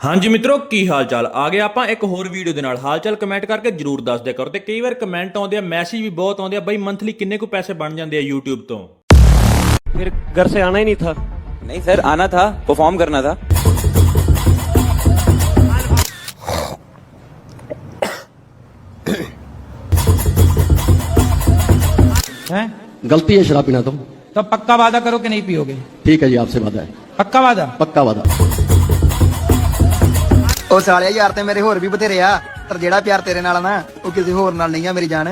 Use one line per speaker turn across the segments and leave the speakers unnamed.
ਹਾਂਜੀ ਮਿੱਤਰੋ ਕੀ ਹਾਲ ਚਾਲ ਆ ਗਏ ਆਪਾਂ ਇੱਕ ਹੋਰ ਵੀਡੀਓ ਦੇ ਨਾਲ ਹਾਲ ਚਾਲ ਕਮੈਂਟ ਕਰਕੇ ਜਰੂਰ ਦੱਸ ਦਿਆ ਕਰੋ ਤੇ ਕਈ ਵਾਰ ਕਮੈਂਟ ਆਉਂਦੇ ਆ ਮੈਸੇਜ ਵੀ ਬਹੁਤ ਆਉਂਦੇ ਆ ਬਈ ਮੰਥਲੀ ਕਿੰਨੇ ਕੁ ਪੈਸੇ ਬਣ ਜਾਂਦੇ ਆ YouTube ਤੋਂ
फिर घर से आना ही नहीं था
नहीं सर आना था परफॉर्म करना था
हैं
गलती है शराब पीना तो
तो पक्का वादा करो कि नहीं पियोगे
ठीक है जी आपसे वादा है
पक्का वादा
पक्का वादा
ਉਹ ਸਾਲਿਆ ਯਾਰ ਤੇ ਮੇਰੇ ਹੋਰ ਵੀ ਬਥੇਰੇ ਆ, ਪਰ ਜਿਹੜਾ ਪਿਆਰ ਤੇਰੇ ਨਾਲ ਆ ਨਾ, ਉਹ ਕਿਸੇ ਹੋਰ ਨਾਲ ਨਹੀਂ ਆ ਮੇਰੀ ਜਾਨ।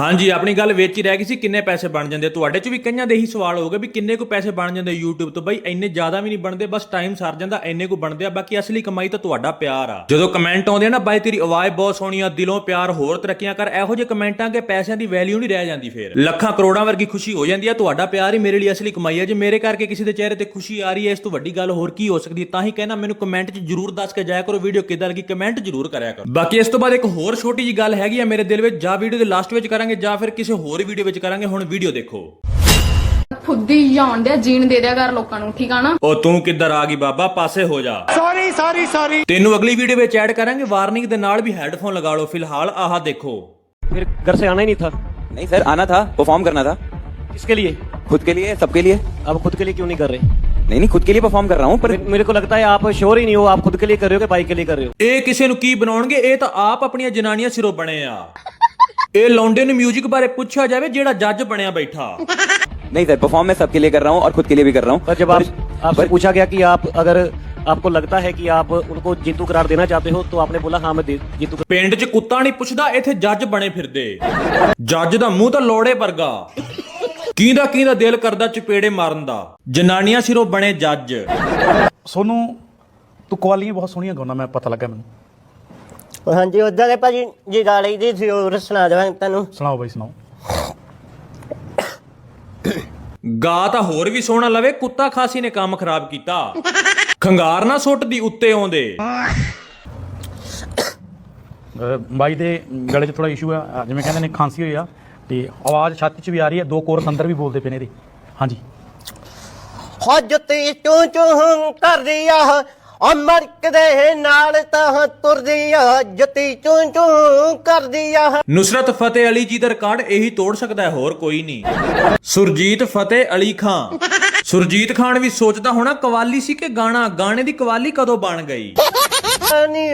ਹਾਂਜੀ, ਆਪਣੀ ਗੱਲ ਵਿੱਚ ਹੀ ਰਹਿ ਗਈ ਸੀ, ਕਿੰਨੇ ਪੈਸੇ ਬਣ ਜਾਂਦੇ? ਆ? ਤੁਹਾਡੇ ਚ ਵੀ ਕਈਆਂ ਦੇ ਇਹੀ ਸਵਾਲ ਹੋਊਗਾ ਵੀ ਕਿੰਨੇ ਕੁ ਪੈਸੇ ਬਣ ਜਾਂਦੇ YouTube ਤੋਂ? ਬਈ, ਇੰਨੇ ਜ਼ਿਆਦਾ ਵੀ ਨਹੀਂ ਬਣਦੇ, ਬਸ ਟਾਈਮ ਸਰ ਜਾਂਦਾ, ਇੰਨੇ ਕੁ ਬਣਦੇ ਆ, ਬਾਕੀ ਅਸਲੀ ਕਮਾਈ ਤਾਂ ਤੁਹਾਡਾ ਪਿਆਰ ਆ। ਜਦੋਂ ਕਮੈਂਟ ਆਉਂਦੇ ਆ ਨਾ, ਬਾਈ, ਤੇਰੀ ਆਵਾਜ਼ ਬਹੁਤ ਸੋਹਣੀ ਆ, ਦਿਲੋਂ ਪਿਆਰ ਹੋਰ ਤਰੱਕੀਆਂ ਕਰ, ਇਹੋ ਜਿਹੇ ਕਮੈਂਟਾਂ ਕੇ ਪੈਸਿਆਂ ਦੀ ਵੈਲਿਊ ਨਹੀਂ ਰਹਿ ਜਾਂਦੀ ਫੇਰ। ਲੱਖਾਂ ਕਰੋੜਾਂ ਵਰਗੀ ਖੁਸ਼ੀ ਹੋ ਜਾਂਦੀ ਆ, ਤੁਹਾਡਾ ਪਿਆਰ ਹੀ ਮੇਰੇ ਲਈ ਅਸਲੀ ਕਮਾਈ ਆ। ਜੇ ਮੇਰੇ ਕਰਕੇ ਕਿਸੇ ਦੇ ਚਿਹਰੇ ਤੇ ਖੁਸ਼ੀ ਆ ਰਹੀ ਹੈ, ਇਸ ਤੋਂ ਵੱਡੀ ਗੱਲ ਹੋਰ ਕੀ ਹੋ ਸਕਦੀ ਤਾਂ ਹੀ ਕਹਿਣਾ ਮੈਨੂੰ ਕਮੈਂਟ 'ਚ ਜਰੂਰ ਦੱਸ ਕੇ ਜਾਇਆ ਕਰੋ ਵੀਡੀਓ ਕਿੱਦਾਂ ਲੱਗੀ ਕਮੈਂਟ ਜਰੂਰ ਕਰਿਆ ਕਰੋ। ਬਾਕੀ ਇਸ ਤੋਂ ਬਾਅਦ ਇੱਕ ਹੋਰ ਛੋਟੀ ਜੀ ਗੱਲ ਹੈਗੀ ਆ ਮੇਰੇ ਦਿਲ ਵਿੱਚ, ਜਾਂ ਵੀਡੀਓ ਦੇ ਲਾਸਟ ਵਿੱਚ ਕਰਾਂਗੇ ਜਾਂ ਫਿਰ ਕਿਸੇ ਹੋਰ ਵੀਡੀਓ ਵਿੱਚ ਕਰਾਂਗੇ ਹੁਣ ਵੀਡੀਓ ਦੇਖੋ
ਖੁਦ ਹੀ ਜਾਣ ਦਿਆ ਜੀਣ ਦੇ ਦਿਆ ਕਰ ਲੋਕਾਂ ਨੂੰ ਠੀਕ ਆ ਨਾ
ਉਹ ਤੂੰ ਕਿੱਧਰ ਆ ਗਈ ਬਾਬਾ ਪਾਸੇ ਹੋ ਜਾ ਸੌਰੀ ਸੌਰੀ ਸੌਰੀ ਤੈਨੂੰ ਅਗਲੀ ਵੀਡੀਓ ਵਿੱਚ ਐਡ ਕਰਾਂਗੇ ਵਾਰਨਿੰਗ ਦੇ ਨਾਲ ਵੀ ਹੈੱਡਫੋਨ ਲਗਾ ਲਓ ਫਿਲਹਾਲ ਆਹ ਦੇਖੋ
फिर घर से आना ही नहीं था
नहीं सर आना था परफॉर्म करना था
किसके लिए
खुद के लिए सबके लिए
आप खुद के लिए क्यों नहीं कर रहे
नहीं नहीं खुद के लिए परफॉर्म कर रहा हूँ पर
मेरे मेरे को लगता है आप श्योर ही नहीं हो आप खुद के लिए कर रहे हो कि बाइक के लिए कर रहे हो
ਇਹ ਕਿਸੇ ਨੂੰ ਕੀ ਬਣਾਉਣਗੇ ਇਹ ਤਾਂ ਆਪ ਆਪਣੀਆਂ ਜਨਾਨੀਆਂ ਸਿਰੋਂ ਬਣੇ ਆ ਇਹ ਲੌਂਡੇ ਨੂੰ 뮤직 ਬਾਰੇ ਪੁੱਛਿਆ ਜਾਵੇ ਜਿਹੜਾ ਜੱਜ ਬਣਿਆ ਬੈਠਾ
नहीं सर परफॉर्म मैं सबके लिए कर रहा हूँ और खुद के लिए भी कर रहा हूँ
पर जब आप आपसे पूछा गया कि आप अगर आपको लगता है कि आप उनको जीतू करार देना चाहते हो तो आपने बोला हाँ मैं दे- जीतू
ਪਿੰਡ 'ਚ ਕੁੱਤਾ ਨਹੀਂ ਪੁੱਛਦਾ ਇੱਥੇ ਜੱਜ ਬਣੇ ਫਿਰਦੇ ਜੱਜ ਦਾ ਮੂੰਹ ਤਾਂ ਲੋੜੇ ਵਰਗਾ ਕਿਹਦਾ ਕਿਹਦਾ ਦਿਲ ਕਰਦਾ ਚਪੇੜੇ ਮਾਰਨ ਦਾ ਜਨਾਨੀਆਂ ਸਿਰੋਂ ਬਣੇ ਜੱਜ
ਸੋਨੂੰ ਤੂੰ ਕਵਾਲੀਆਂ ਬਹੁਤ ਸੋਹਣੀਆਂ ਗਾਉਣਾ ਮੈਂ ਪਤਾ ਲੱਗਾ ਮੈਨੂੰ
ਹਾਂਜੀ ਉਦਾਂ ਦੇ ਭਾਜੀ ਜੀ ਗਾ ਲਈ ਦੀ ਸੀ ਹੋਰ ਸੁਣਾ ਦੇਵਾਂ ਤੁਹਾਨੂੰ।
ਸੁਣਾਓ ਬਾਈ ਸੁਣਾਓ।
ਗਾ ਤਾਂ ਹੋਰ ਵੀ ਸੋਹਣਾ ਲਵੇ ਕੁੱਤਾ ਖਾਸੀ ਨੇ ਕੰਮ ਖਰਾਬ ਕੀਤਾ। ਖੰਗਾਰ ਨਾ ਸੁੱਟ ਦੀ ਉੱਤੇ ਆਉਂਦੇ।
ਅਹ ਬਾਈ ਦੇ ਗਲੇ 'ਚ ਥੋੜਾ ਇਸ਼ੂ ਆ। ਅਹ ਜਿਵੇਂ ਕਹਿੰਦੇ ਨੇ ਖਾਂਸੀ ਹੋਈ ਆ। ਤੇ ਆਵਾਜ਼ ਛਾਤੀ 'ਚ ਵੀ ਆ ਰਹੀ ਹੈ ਦੋ ਕੋਰਸ ਅੰਦਰ ਵੀ ਬੋਲਦੇ ਪਏ ਨੇ ਇਹਦੇ। ਹਾਂਜੀ।
ਹੋ ਜੁੱਤੀ ਚੂੰ ਚੂੰ ਕਰਦੀ ਆ ਅਮਰਕ ਦੇ ਨਾਲ ਤਾਂ ਤੁਰਦੀ ਆ ਜੁੱਤੀ ਚੂੰ ਚੂੰ ਕਰਦੀ ਆ
ਨੁਸਰਤ ਫਤਿਹ ਅਲੀ ਜੀ ਦਾ ਰਿਕਾਰਡ ਇਹੀ ਤੋੜ ਸਕਦਾ ਹੈ ਹੋਰ ਕੋਈ ਨਹੀਂ। ਸੁਰਜੀਤ ਫਤਿਹ ਅਲੀ ਖਾਨ। ਸੁਰਜੀਤ ਖਾਨ ਵੀ ਸੋਚਦਾ ਹੋਣਾ ਕਵਾਲੀ ਸੀ ਕਿ ਗਾਣਾ ਗਾਣੇ ਦੀ ਕਵਾਲੀ ਕਦੋਂ ਬਣ ਗਈ?
ਨੀ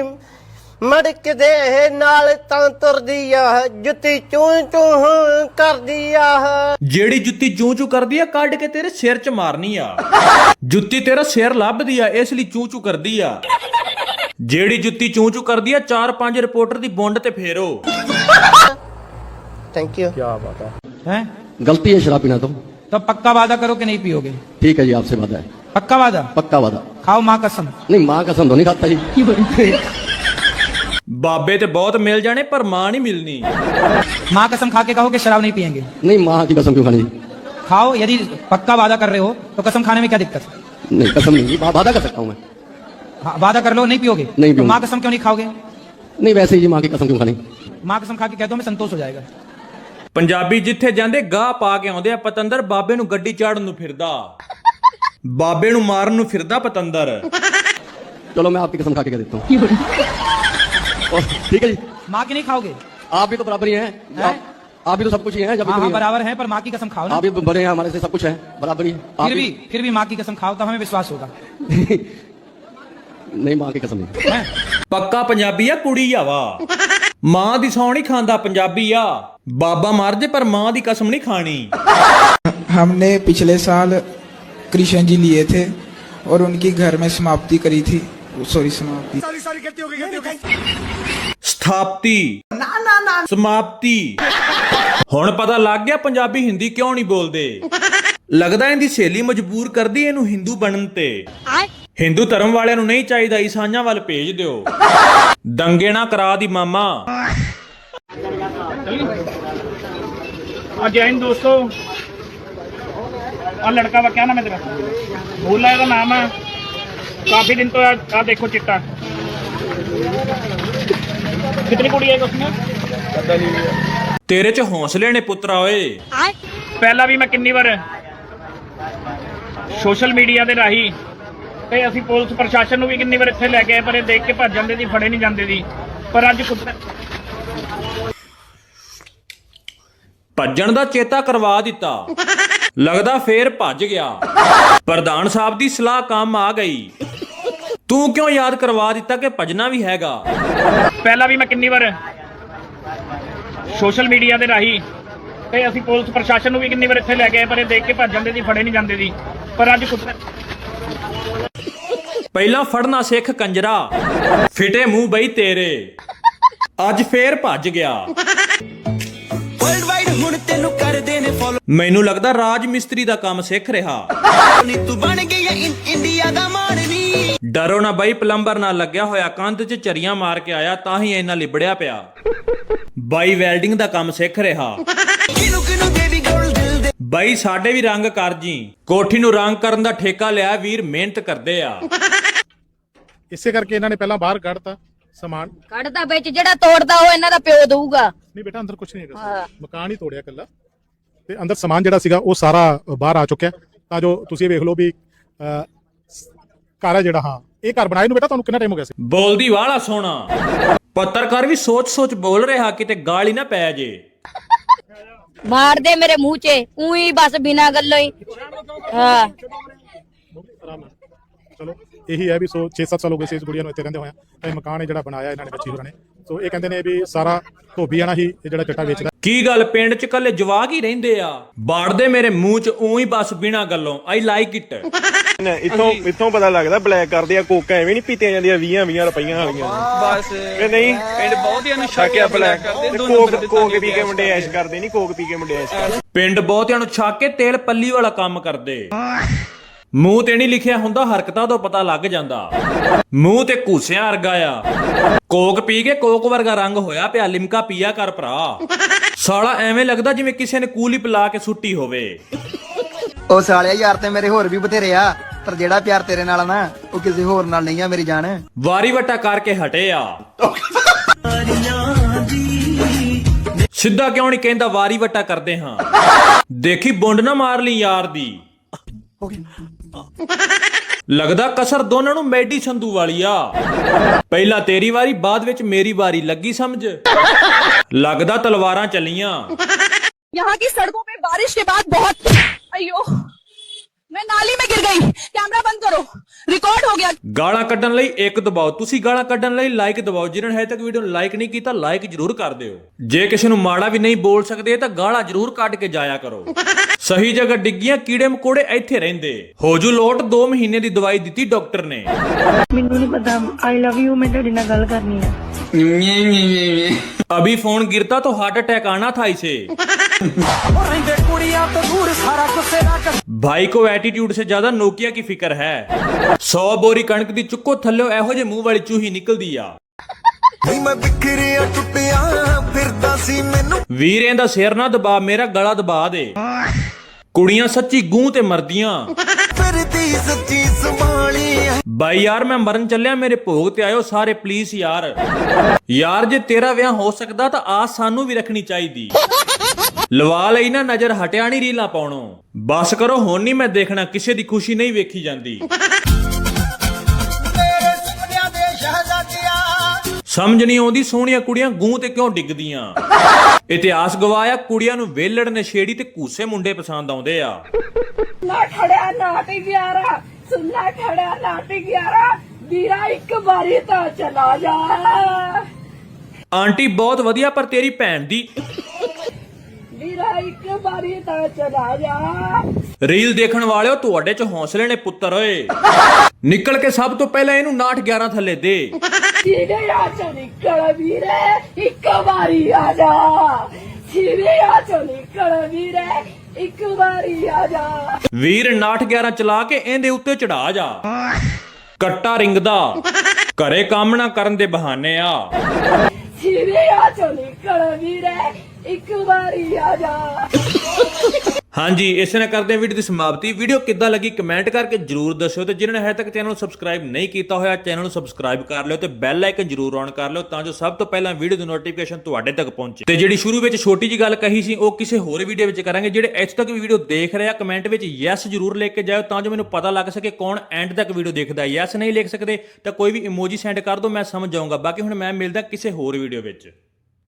ਮੜਕ ਦੇ ਨਾਲ ਤਾਂ ਤੁਰਦੀ ਆ ਜੁੱਤੀ ਚੂੰ ਚੂੰ ਕਰਦੀ ਆ
ਜਿਹੜੀ ਜੁੱਤੀ ਚੂੰ ਚੂ ਕਰਦੀ ਆ ਕੱਢ ਕੇ ਤੇਰੇ ਸਿਰ 'ਚ ਮਾਰਨੀ ਆ ਜੁੱਤੀ ਤੇਰਾ ਸਿਰ ਲੱਭਦੀ ਆ ਇਸ ਲਈ ਚੂੰ ਚੂ ਕਰਦੀ ਆ ਜਿਹੜੀ ਜੁੱਤੀ ਚੂੰ ਚੂ ਕਰਦੀ ਆ ਚਾਰ ਪੰਜ ਰਿਪੋਰਟਰ ਦੀ ਬੁੰਡ ਤੇ ਫੇਰੋ
ਥੈਂਕ ਯੂ
ਕੀ ਬਾਤ ਹੈ
हैं
गलती है शराब पीना तो
तो पक्का वादा करो कि नहीं पियोगे
ठीक है जी आपसे वादा है
पक्का वादा
पक्का वादा
खाओ माँ कसम
नहीं माँ कसम तो नहीं खाता जी
ਬਾਬੇ ਤੇ ਬਹੁਤ ਮਿਲ ਜਾਣੇ ਪਰ ਮਾਂ नहीं ਮਿਲਣੀ
माँ कसम खा के कहो कि शराब नहीं पियेंगे
नहीं माँ की कसम क्यों खानी जी
खाओ यदि पक्का वादा कर रहे हो तो कसम खाने में क्या दिक्कत है
नहीं कसम नहीं जी वा- वादा कर सकता हूँ मैं
हाँ, वादा कर लो नहीं पियोगे
नहीं
तो
पियूंगा।
माँ कसम क्यों नहीं खाओगे
नहीं वैसे ही जी माँ की कसम क्यों खानी
माँ कसम खा के कह दो मैं संतोष हो जाएगा
ਪੰਜਾਬੀ ਜਿੱਥੇ ਜਾਂਦੇ ਗਾਹ ਪਾ ਕੇ ਆਉਂਦੇ ਆ ਪਤੰਦਰ ਬਾਬੇ ਨੂੰ ਗੱਡੀ ਚਾੜਨ ਨੂੰ ਫਿਰਦਾ ਬਾਬੇ ਨੂੰ ਮਾਰਨ ਨੂੰ ਫਿਰਦਾ ਪਤੰਦਰ
चलो मैं आपकी कसम खा के कह देता हूँ और ठीक है जी
माँ की नहीं खाओगे
आप भी तो बराबर ही हैं आप, आप भी तो सब कुछ ही हैं जब भी
हाँ हाँ
कोई है।
बराबर है पर माँ की कसम खाओ ना
आप भी बड़े हैं हमारे से सब कुछ है बराबर ही है। आप
फिर भी फिर भी माँ की कसम खाओ तब हमें विश्वास होगा
नहीं माँ की कसम नहीं
हैं?
ਪੱਕਾ ਪੰਜਾਬੀ ਆ ਕੁੜੀ ਆ ਵਾ ਮਾਂ ਦੀ ਸੌਂ ਨਹੀਂ ਖਾਂਦਾ ਪੰਜਾਬੀ ਆ ਬਾਬਾ ਮਰ ਜੇ ਪਰ ਮਾਂ ਦੀ ਕਸਮ ਨਹੀਂ ਖਾਣੀ
हमने पिछले साल कृष्ण जी लिए थे और उनकी घर में समाप्ति करी थी सॉरी समाप्ति
ਸਥਾਪਤੀ ਨਾ ਨਾ ਨਾ। ਸਮਾਪਤੀ। ਹੁਣ ਪਤਾ ਲੱਗ ਗਿਆ ਪੰਜਾਬੀ ਹਿੰਦੀ ਕਿਉਂ ਨਹੀਂ ਬੋਲਦੇ। ਲੱਗਦਾ ਇਹਦੀ ਸਹੇਲੀ ਮਜਬੂਰ ਕਰਦੀ ਇਹਨੂੰ ਹਿੰਦੂ ਬਣਨ ਤੇ। ਹਿੰਦੂ ਧਰਮ ਵਾਲਿਆਂ ਨੂੰ ਨਹੀਂ ਚਾਹੀਦਾ ਈਸਾਈਆਂ ਵੱਲ ਭੇਜ ਦਿਓ। ਦੰਗੇ ਨਾ ਕਰਾ ਦੀ ਮਾਮਾ।
ਆ ਜੈਨ ਦੋਸਤੋ। ਆ ਲੜਕਾ ਵਾ ਕਿਆ ਨਾਮ ਹੈ ਤੇਰਾ? ਭੋਲਾ ਇਹਦਾ ਨਾਮ ਹੈ ਕਾਫੀ ਦਿਨ ਤੋਂ ਆ ਦੇਖੋ ਚਿੱਟਾ। कितनी कुड़ी है उसमें
ਤੇਰੇ 'ਚ ਹੌਸਲੇ ਨੇ ਪੁੱਤਰਾ ਓਏ
ਪਹਿਲਾਂ ਵੀ ਮੈਂ ਕਿੰਨੀ ਵਾਰ ਸੋਸ਼ਲ ਮੀਡੀਆ ਦੇ ਰਾਹੀਂ ਤੇ ਅਸੀਂ ਪੁਲਿਸ ਪ੍ਰਸ਼ਾਸਨ ਨੂੰ ਵੀ ਕਿੰਨੀ ਵਾਰ ਇੱਥੇ ਲੈ ਕੇ ਆਏ ਪਰ ਇਹ ਦੇਖ ਕੇ ਭੱਜ ਜਾਂਦੇ ਸੀ ਫੜੇ ਨਹੀਂ ਜਾਂਦੇ ਸੀ ਪਰ ਅੱਜ ਕੁਦਰਤ
ਭੱਜਣ ਦਾ ਚੇਤਾ ਕਰਵਾ ਦਿੱਤਾ ਲੱਗਦਾ ਫੇਰ ਭੱਜ ਗਿਆ ਪ੍ਰਧਾਨ ਸਾਹਿਬ ਦੀ ਸਲਾਹ ਕੰਮ ਆ ਗਈ ਤੂੰ ਕਿਉਂ ਯਾਦ ਕਰਵਾ ਦਿੱਤਾ ਕਿ ਭੱਜਣਾ ਵੀ ਹੈਗਾ?
ਪਹਿਲਾਂ ਵੀ ਮੈਂ ਕਿੰਨੀ ਵਾਰ ਸੋਸ਼ਲ ਮੀਡੀਆ ਦੇ ਰਾਹੀਂ ਤੇ ਅਸੀਂ ਪੁਲਿਸ ਪ੍ਰਸ਼ਾਸਨ ਨੂੰ ਵੀ ਕਿੰਨੀ ਵਾਰ ਇੱਥੇ ਲੈ ਕੇ ਆਏ ਪਰ ਇਹ ਦੇਖ ਕੇ ਭੱਜ ਜਾਂਦੇ ਸੀ ਫੜੇ ਨਹੀਂ ਜਾਂਦੇ ਸੀ। ਪਰ ਅੱਜ ਕੁਦਰਤ
ਪਹਿਲਾਂ ਫੜਨਾ ਸਿੱਖ ਕੰਜਰਾ ਫਿਟੇ ਮੂੰਹ ਬਈ ਤੇਰੇ। ਅੱਜ ਫੇਰ ਭੱਜ ਗਿਆ।
ਵਰਲਡ ਹੁਣ ਤੈਨੂੰ ਕਰਦੇ ਨੇ ਫੋਲੋ
ਮੈਨੂੰ ਲੱਗਦਾ ਰਾਜ ਮਿਸਤਰੀ ਦਾ ਕੰਮ ਸਿੱਖ ਰਿਹਾ।
ਨੀ ਤੂੰ ਬਣ ਗਈ ਹੈ ਇੰਡੀਆ ਦਾ ਮਾਰਨੀ
ਡਰੋ ਨਾ ਬਾਈ ਪਲੰਬਰ ਨਾਲ ਲੱਗਿਆ ਹੋਇਆ ਕੰਧ 'ਚ ਚਰੀਆਂ ਮਾਰ ਕੇ ਆਇਆ ਤਾਂ ਹੀ ਇੰਨਾ ਲਿਬੜਿਆ ਪਿਆ। ਬਾਈ ਵੈਲਡਿੰਗ ਦਾ ਕੰਮ ਸਿੱਖ ਰਿਹਾ। ਬਾਈ ਸਾਡੇ ਵੀ ਰੰਗ ਕਰ ਜੀ। ਕੋਠੀ ਨੂੰ ਰੰਗ ਕਰਨ ਦਾ ਠੇਕਾ ਲਿਆ ਵੀਰ ਮਿਹਨਤ ਕਰਦੇ ਆ।
ਇਸੇ ਕਰਕੇ ਇਹਨਾਂ ਨੇ ਪਹਿਲਾਂ ਬਾਹਰ ਕੱਢਤਾ ਸਮਾਨ।
ਕੱਢਦਾ ਵਿੱਚ ਜਿਹੜਾ ਤੋੜਦਾ ਉਹ ਇਹਨਾਂ ਦਾ ਪਿਓ ਦਊਗਾ।
ਨਹੀਂ ਬੇਟਾ ਅੰਦਰ ਕੁਝ ਨਹੀਂ ਹੈਗਾ। ਮਕਾਨ ਹੀ ਤੋੜਿਆ ਕੱਲਾ ਤੇ ਅੰਦਰ ਸਮਾਨ ਜਿਹੜਾ ਸੀਗਾ ਉਹ ਸਾਰਾ ਬਾਹਰ ਆ ਚੁੱਕਿਆ। ਤਾਂ ਜੋ ਤੁਸੀਂ ਇਹ ਵੇਖ ਲਓ ਵੀ ਅਹ, ਘਰ ਹੈ ਜਿਹੜਾ ਹਾਂ। ਇਹ ਘਰ ਬਣਾਏ ਨੂੰ ਬੇਟਾ ਤੁਹਾਨੂੰ ਕਿੰਨਾ ਟਾਈਮ ਹੋ ਗਿਆ ਸੀ?
ਬੋਲਦੀ ਵਾਲਾ ਸੋਹਣਾ। ਪੱਤਰਕਾਰ ਵੀ ਸੋਚ-ਸੋਚ ਬੋਲ ਰਿਹਾ ਕਿਤੇ ਗਾਲ ਹੀ ਨਾ ਪੈ ਜੇ।
ਮਾਰ ਦੇ ਮੇਰੇ ਮੂੰਹ 'ਚ ਉਹੀ ਬਸ ਬਿਨਾ ਗੱਲੋਂ ਹੀ। ਹਾਂ।
ਚਲੋ ਇਹੀ ਹੈ ਵੀ ਸੋ 6-7 ਸਾਲ ਹੋ ਗਏ ਸੀ ਇਸ ਗੁੜੀਆ ਨੂੰ ਇੱਥੇ ਰਹਿੰਦੇ ਹੋਇਆ ਤਾਂ ਇਹ ਮਕਾਨ ਹੈ ਜਿਹੜਾ ਬਣਾਇਆ ਇਹਨਾਂ ਨੇ ਬੱਚੀ ਹੋਰਾਂ ਨੇ। ਸੋ ਇਹ ਕਹਿੰਦੇ ਨੇ ਵੀ ਸਾਰਾ ਧੋਬੀਆਂ ਨਾਲ ਹੀ ਇਹ ਜਿਹੜਾ ਚਟਾ ਵੇਚਦਾ।
ਕੀ ਗੱਲ ਪਿੰਡ 'ਚ ਕੱਲੇ ਜਵਾਕ ਹੀ ਰਹਿੰਦੇ ਆ? ਬਾੜਦੇ ਮੇਰੇ ਮੂੰਹ 'ਚ ਉਹੀ ਬਸ ਬਿਨਾ ਗੱਲੋਂ। ਆਈ ਲਾਈਕ ਇਟ
ਇੱਥੋਂ ਇੱਥੋਂ ਪਤਾ ਲੱਗਦਾ ਬਲੈਕ ਕਰਦੇ ਆ ਕੋਕਾਂ ਐਵੇਂ ਨਹੀਂ ਪੀਤੀਆਂ ਜਾਂਦੀਆਂ 20 20 ਰੁਪਈਆਂ ਵਾਲੀਆਂ। ਬਸ। ਕਿ ਨਹੀਂ? ਪਿੰਡ ਬਹੁਤ ਹੀ ਅਨੁਸ਼ਾਕਿਆ ਬਲੈਕ ਕੋਕ ਕੋਕ ਪੀ ਕੇ ਮੁੰਡੇ ਐਸ਼ ਕਰਦੇ ਨਹੀਂ ਕੋਕ ਪੀ ਕੇ ਮੁੰਡੇ ਐਸ਼ ਕਰਦੇ।
ਪਿੰਡ ਬਹੁਤਿਆਂ ਨੂੰ ਛੱਕ ਕੇ ਤੇਲ ਪੱਲੀ ਵਾਲਾ ਕੰਮ ਕਰਦੇ। ਮੂੰਹ ਤੇ ਨਹੀਂ ਲਿਖਿਆ ਹੁੰਦਾ ਹਰਕਤਾਂ ਤੋਂ ਪਤਾ ਲੱਗ ਜਾਂਦਾ। ਮੂੰਹ ਤੇ ਘੂਸਿਆਂ ਵਰਗਾ ਆ। ਕੋਕ ਪੀ ਕੇ ਕੋਕ ਵਰਗਾ ਰੰਗ ਹੋਇਆ ਪਿਆ ਲਿਮਕਾ ਪੀਆ ਕਰ ਭਰਾ। ਸਾਲਾ ਐਵੇਂ ਲੱਗਦਾ ਜਿਵੇਂ ਕਿਸੇ ਨੇ ਕੂਲੀ ਪਿਲਾ ਕੇ ਸੁੱਟੀ ਹੋਵੇ।
ਉਹ ਸਾਲਿਆ ਯਾਰ ਤੇ ਮੇਰੇ ਹੋਰ ਵੀ ਬਥੇਰੇ ਆ ਪਰ ਜਿਹੜਾ ਪਿਆਰ ਤੇਰੇ ਨਾਲ ਆ ਨਾ ਉਹ ਕਿਸੇ ਹੋਰ ਨਾਲ ਨਹੀਂ ਆ ਮੇਰੀ ਜਾਨ।
ਵਾਰੀ ਵਟਾ ਕਰਕੇ ਹਟੇ ਆ। ਸਿੱਧਾ ਕਿਉਂ ਨਹੀਂ ਕਹਿੰਦਾ ਵਾਰੀ ਵਟਾ ਕਰਦੇ ਹਾਂ। ਦੇਖੀ ਬੁੰਡ ਨਾ ਮਾਰ ਲਈ ਯਾਰ ਦੀ। ਲੱਗਦਾ ਕਸਰ ਦੋਨਾਂ ਨੂੰ ਮੈਡੀ ਸੰਧੂ ਵਾਲੀ ਆ ਪਹਿਲਾਂ ਤੇਰੀ ਵਾਰੀ ਬਾਅਦ ਵਿੱਚ ਮੇਰੀ ਵਾਰੀ ਲੱਗੀ ਸਮਝ ਲੱਗਦਾ ਤਲਵਾਰਾਂ ਚੱਲੀਆਂ
यहाँ की सड़कों पे बारिश के बाद बहुत अयो ਮੈਂ ਨਾਲੀ ਮੈਂ ਗਿਰ ਗਈ। ਕੈਮਰਾ ਬੰਦ ਕਰੋ। ਰਿਕਾਰਡ ਹੋ ਗਿਆ।
ਗਾਲਾਂ ਕੱਢਣ ਲਈ ਇੱਕ ਦਬਾਓ। ਤੁਸੀਂ ਗਾਲਾਂ ਕੱਢਣ ਲਈ ਲਾਈਕ ਦਬਾਓ। ਜਿਨ੍ਹਾਂ ਨੇ ਹਜੇ ਤੱਕ ਵੀਡੀਓ ਲਾਈਕ ਨਹੀਂ ਕੀਤਾ ਲਾਈਕ ਜ਼ਰੂਰ ਕਰ ਦਿਓ। ਜੇ ਕਿਸੇ ਨੂੰ ਮਾੜਾ ਵੀ ਨਹੀਂ ਬੋਲ ਸਕਦੇ ਤਾਂ ਗਾਲਾਂ ਜ਼ਰੂਰ ਕੱਢ ਕੇ ਜਾਇਆ ਕਰੋ। ਸਹੀ ਜਗ੍ਹਾ ਡਿੱਗੀਆਂ ਕੀੜੇ ਮਕੋੜੇ ਇੱਥੇ ਰਹਿੰਦੇ। ਹੋਜੂ ਲੋਟ 2 ਮਹੀਨੇ ਦੀ ਦਵਾਈ ਦਿੱਤੀ ਡਾਕਟਰ ਨੇ।
ਮੈਨੂੰ ਨਹੀਂ ਪਤਾ। ਆਈ ਲਵ ਯੂ ਮੈਂ ਤੁਹਾਡੇ ਨਾਲ ਗੱਲ ਕਰਨੀ ਹੈ
ਨੀ ਨੀ ਨੀ ਅਭੀ ਫੋਨ ਗਿਰਤਾ ਤਾਂ ਹਾਰਟ ਅਟੈਕ ਆਣਾ ਥਾ ਇਸੇ ਉਹ ਰਹਿੰਦੇ ਕੁੜੀਆਂ ਭਾਈ ਕੋ ਐਟੀਟਿਊਡ ਸੇ ਜ਼ਿਆਦਾ ਨੋਕੀਆ ਕੀ ਫਿਕਰ ਹੈ? 100 ਬੋਰੀ ਕਣਕ ਦੀ ਚੁੱਕੋ ਥੱਲੇ ਇਹੋ ਜੇ ਮੂੰਹ ਵਾਲੀ ਚੂਹੀ ਨਿਕਲਦੀ ਆ।
ਨਹੀਂ ਮੈਂ ਬਿਖਰਿਆ ਟੁੱਟਿਆ ਫਿਰਦਾ ਸੀ ਮੈਨੂੰ।
ਵੀਰੇ ਦਾ ਸਿਰ ਨਾ ਦਬਾ ਮੇਰਾ ਗਲਾ ਦਬਾ ਦੇ। ਕੁੜੀਆਂ ਸੱਚੀ ਗੂੰ ਤੇ ਮਰਦੀਆਂ।
ਫਿਰਦੀ ਸੱਚੀ ਸੰਭਾਲੀ
ਬਾਈ ਯਾਰ ਮੈਂ ਮਰਨ ਚੱਲਿਆ ਮੇਰੇ ਭੋਗ ਤੇ ਆਇਓ ਸਾਰੇ ਪਲੀਜ਼ ਯਾਰ। ਯਾਰ ਜੇ ਤੇਰਾ ਵਿਆਹ ਹੋ ਸਕਦਾ ਤਾਂ ਆਸ ਸਾਨੂੰ ਵੀ ਰੱਖਣੀ ਚਾਹੀਦੀ। ਲਵਾ ਲਈ ਨਾ ਨਜ਼ਰ ਹਟਿਆ ਨਹੀਂ ਰੀਲਾ ਪਾਉਣੋਂ। ਬਸ ਕਰੋ ਹੁਣ ਨਹੀਂ ਮੈਂ ਦੇਖਣਾ ਕਿਸੇ ਦੀ ਖੁਸ਼ੀ ਨਹੀਂ ਵੇਖੀ ਜਾਂਦੀ। ਸਮਝ ਨਹੀਂ ਆਉਂਦੀ ਸੋਹਣੀਆਂ ਕੁੜੀਆਂ ਗੂੰ ਤੇ ਕਿਉਂ ਡਿੱਗਦੀਆਂ। ਇਤਿਹਾਸ ਗਵਾਇਆ ਕੁੜੀਆਂ ਨੂੰ ਵੇਲੜ ਨਸ਼ੇੜੀ ਤੇ ਕੂਸੇ ਮੁੰਡੇ ਪਸੰਦ ਆਉਂਦੇ ਆ।
ਨਾ ਖੜਿਆ ਨਾਟੀ ਗਿਆਰਾ ਸੁਣਨਾ ਖੜਿਆ ਨਾਟੀ ਗਿਆਰਾ ਵੀਰਾ ਇੱਕ ਵਾਰੀ ਤਾਂ ਚਲਾ ਜਾ।
ਆਂਟੀ ਬਹੁਤ ਵਧੀਆ ਪਰ ਤੇਰੀ ਭੈਣ ਦੀ
ਵੀਰਾ ਇੱਕ ਵਾਰੀ ਤਾਂ ਚਲਾ ਜਾ।
ਰੀਲ ਦੇਖਣ ਵਾਲਿਓ ਤੁਹਾਡੇ ਚ ਹੌਸਲੇ ਨੇ ਪੁੱਤਰ ਓਏ। ਨਿਕਲ ਕੇ ਸਭ ਤੋਂ ਪਹਿਲਾਂ ਇਹਨੂੰ 9 11 ਥੱਲੇ ਦੇ।
ਸੀਨੇ ਆ ਚੋ ਨਿਕਲ ਵੀਰੇ ਇੱਕ ਵਾਰੀ ਆ ਜਾ। ਸੀਨੇ ਆ ਚੋ ਨਿਕਲ ਵੀਰੇ ਇੱਕ ਵਾਰੀ ਆ ਜਾ।
ਵੀਰ 9 11 ਚਲਾ ਕੇ ਇਹਦੇ ਉੱਤੇ ਚੜਾ ਜਾ। ਕੱਟਾ ਰਿੰਗਦਾ। ਘਰੇ ਕੰਮ ਨਾ ਕਰਨ ਦੇ ਬਹਾਨੇ ਆ।
ਸੀਨੇ ਆ ਚੋ ਨਿਕਲ ਵੀਰੇ ਇੱਕ ਵਾਰੀ ਆ ਜਾ।
ਹਾਂਜੀ, ਇਸੇ ਨਾਲ ਕਰਦੇ ਹਾਂ ਵੀਡੀਓ ਦੀ ਸਮਾਪਤੀ। ਵੀਡੀਓ ਕਿੱਦਾਂ ਲੱਗੀ ਕਮੈਂਟ ਕਰਕੇ ਜਰੂਰ ਦੱਸਿਓ ਤੇ ਜਿਨ੍ਹਾਂ ਨੇ ਹਜੇ ਤੱਕ ਚੈਨਲ ਨੂੰ ਸਬਸਕ੍ਰਾਈਬ ਨਹੀਂ ਕੀਤਾ ਹੋਇਆ ਚੈਨਲ ਨੂੰ ਸਬਸਕ੍ਰਾਈਬ ਕਰ ਲਿਓ ਤੇ ਬੈਲ ਆਈਕਨ ਜਰੂਰ ਔਨ ਕਰ ਲਿਓ ਤਾਂ ਜੋ ਸਭ ਤੋਂ ਪਹਿਲਾਂ ਵੀਡੀਓ ਦੀ ਨੋਟੀਫਿਕੇਸ਼ਨ ਤੁਹਾਡੇ ਤੱਕ ਪਹੁੰਚੇ। ਤੇ ਜਿਹੜੀ ਸ਼ੁਰੂ ਵਿੱਚ ਛੋਟੀ ਜੀ ਗੱਲ ਕਹੀ ਸੀ, ਉਹ ਕਿਸੇ ਹੋਰ ਵੀਡੀਓ ਵਿੱਚ ਕਰਾਂਗੇ, ਜਿਹੜੇ ਇੱਥੇ ਤੱਕ ਵੀਡੀਓ ਦੇਖ ਰਹੇ ਆ ਕਮੈਂਟ ਵਿੱਚ ਯੈਸ ਜਰੂਰ ਲਿਖ ਕੇ ਜਾਇਓ ਤਾਂ ਜੋ ਮੈਨੂੰ ਪਤਾ ਲੱਗ ਸਕੇ ਕੌਣ ਐਂਡ ਤੱਕ ਵੀਡੀਓ ਦੇਖਦਾ ਯੈਸ ਨਹੀਂ ਲਿਖ ਸਕਦੇ ਤਾਂ ਕੋਈ ਵੀ ਇਮੋਜੀ ਸੈਂਡ ਕਰ ਦਿਓ, ਮੈਂ ਸਮਝ ਜਾਊਂਗਾ। ਬਾਕੀ ਹੁਣ ਮੈਂ ਮਿਲਦਾ ਕਿਸੇ ਹੋਰ ਵੀਡੀਓ ਵਿੱਚ।